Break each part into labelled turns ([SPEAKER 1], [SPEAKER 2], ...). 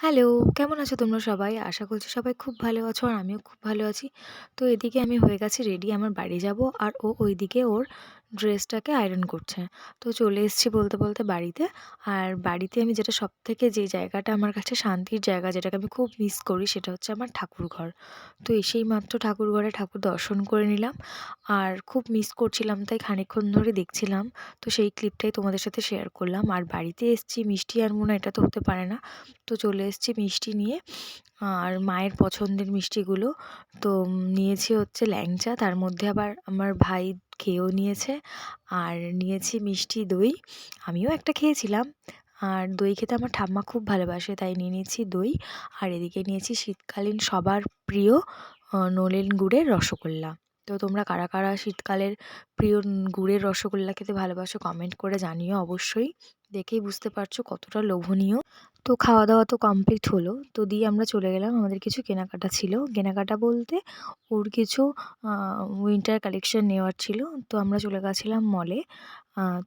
[SPEAKER 1] Hello, কেমন আছো তোমরা সবাই? আশা করছি সবাই খুব ভালো আছো আর আমিও খুব ভালো আছি। তো এদিকে আমি হয়ে গেছি রেডি আমার বাড়ি যাব আর ও ওইদিকে ওর ড্রেসটাকে আয়রন করছে। তো চলে এসেছি বলতে, বলতে বাড়িতে। আর বাড়িতে আমি যেটা সব থেকে যে জায়গাটা আমার কাছে শান্তির জায়গা যেটাকে আমি খুব মিস করি সেটা হচ্ছে আমার ঠাকুরঘর। তো এসেই মাত্র ঠাকুরঘরে ঠাকুর দর্শন করে নিলাম। আর খুব মিস করছিলাম তাই খানিকক্ষণ ধরে দেখছিলাম। তো সেই ক্লিপটাই তোমাদের সাথে শেয়ার করলাম। আর বাড়িতে এসেছি মিষ্টি আনব না এটা তো হতে পারে না। তো চলে এসেছি মিষ্টি নিয়ে আর মায়ের পছন্দের মিষ্টিগুলো। তো নিয়েছি হচ্ছে ল্যাংচা, তার মধ্যে আবার আমার ভাই খেয়েও নিয়েছে। আর নিয়েছি মিষ্টি দই। আমিও একটা খেয়েছিলাম। আর দই খেতে আমার ঠাম্মা খুব ভালোবাসে, তাই নিয়ে নিয়েছি দই। আর এদিকে নিয়েছি শীতকালীন সবার প্রিয় নলেন গুড়ের রসগোল্লা। তো তোমরা কারা কারা শীতকালের প্রিয় গুড়ের রসগোল্লা খেতে ভালোবাসো কমেন্ট করে জানিও অবশ্যই। দেখেই বুঝতে পারছ কতটা লোভনীয়। তো খাওয়া দাওয়া তো কমপ্লিট হলো। তো দিয়ে আমরা চলে গেলাম, আমাদের কিছু কেনাকাটা ছিল। কেনাকাটা বলতে ওর কিছু উইন্টার কালেকশন নেওয়ার ছিল। তো আমরা চলে গেছিলাম মলে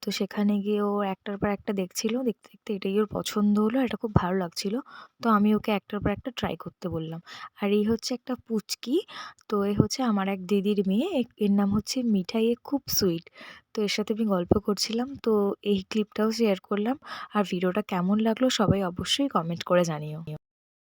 [SPEAKER 1] তো সেখানে গিয়ে ও একটার পর একটা দেখছিল। দেখতে দেখতে এটাই ওর পছন্দ হলো এটা খুব ভালো লাগছিল। তো আমি ওকে একটার পর একটা ট্রাই করতে বললাম। আর এই হচ্ছে একটা পুচকি। তো এ হচ্ছে আমার এক দিদির মেয়ে। এর নাম হচ্ছে মিঠাই খুব সুইট তো এর সাথে আমি গল্প করছিলাম। তো এই ক্লিপটাও শেয়ার করলাম। আর ভিডিওটা কেমন লাগল সবাই অবশ্যই কমেন্ট করে জানিও।